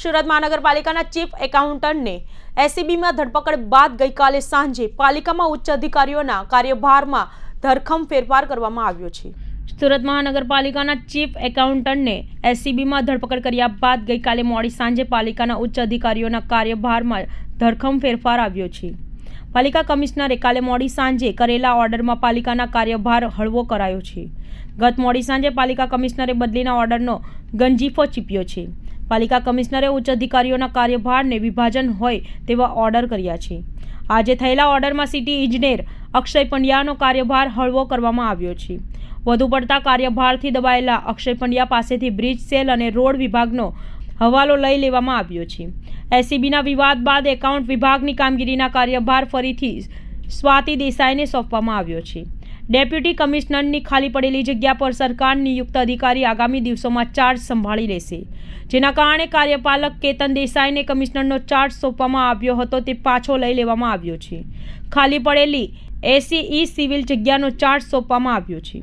સુરત મહાનગરપાલિકાના ચીફ એકાઉન્ટન્ટને એસીબીમાં ધરપકડ બાદ ગઈકાલે સાંજે પાલિકામાં ઉચ્ચ અધિકારીઓના કાર્યભારમાં ધરખમ ફેરફાર કરવામાં આવ્યો છે. સુરત મહાનગરપાલિકાના ચીફ એકાઉન્ટન્ટને એસીબીમાં ધરપકડ કર્યા બાદ ગઈકાલે મોડી સાંજે પાલિકાના ઉચ્ચ અધિકારીઓના કાર્યભારમાં ધરખમ ફેરફાર આવ્યો છે. પાલિકા કમિશનરે કાલે મોડી સાંજે કરેલા ઓર્ડરમાં પાલિકાના કાર્યભાર હળવો કરાયો છે. ગત મોડી સાંજે પાલિકા કમિશનરે બદલીના ઓર્ડરનો ગંજીફો ચીપ્યો છે. પાલિકા કમિશનરે ઉચ્ચ અધિકારીઓના કાર્યભારને વિભાજન હોય તેવા ઓર્ડર કર્યા છે. આજે થયેલા ઓર્ડરમાં સિટી ઇજનેર અક્ષય પંડ્યાનો કાર્યભાર હળવો કરવામાં આવ્યો છે. વધુ પડતા કાર્યભારથી દબાયેલા અક્ષય પંડ્યા પાસેથી બ્રિજ સેલ અને રોડ વિભાગનો હવાલો લઈ લેવામાં આવ્યો છે. એસીબીના વિવાદ બાદ એકાઉન્ટ વિભાગની કામગીરીના કાર્યભાર ફરીથી સ્વાતિ દેસાઈને સોંપવામાં આવ્યો છે. ડેપ્યુટી કમિશનરની ખાલી પડેલી જગ્યા પર સરકાર નિયુક્ત અધિકારી આગામી દિવસોમાં ચાર્જ સંભાળી લેશે. જેના કારણે કાર્યપાલક કેતન દેસાઈને કમિશનરનો ચાર્જ સોંપવામાં આવ્યો હતો તે પાછો લઈ લેવામાં આવ્યો છે. ખાલી પડેલી એસીઈ સિવિલ જગ્યાનો ચાર્જ સોંપવામાં આવ્યો છે.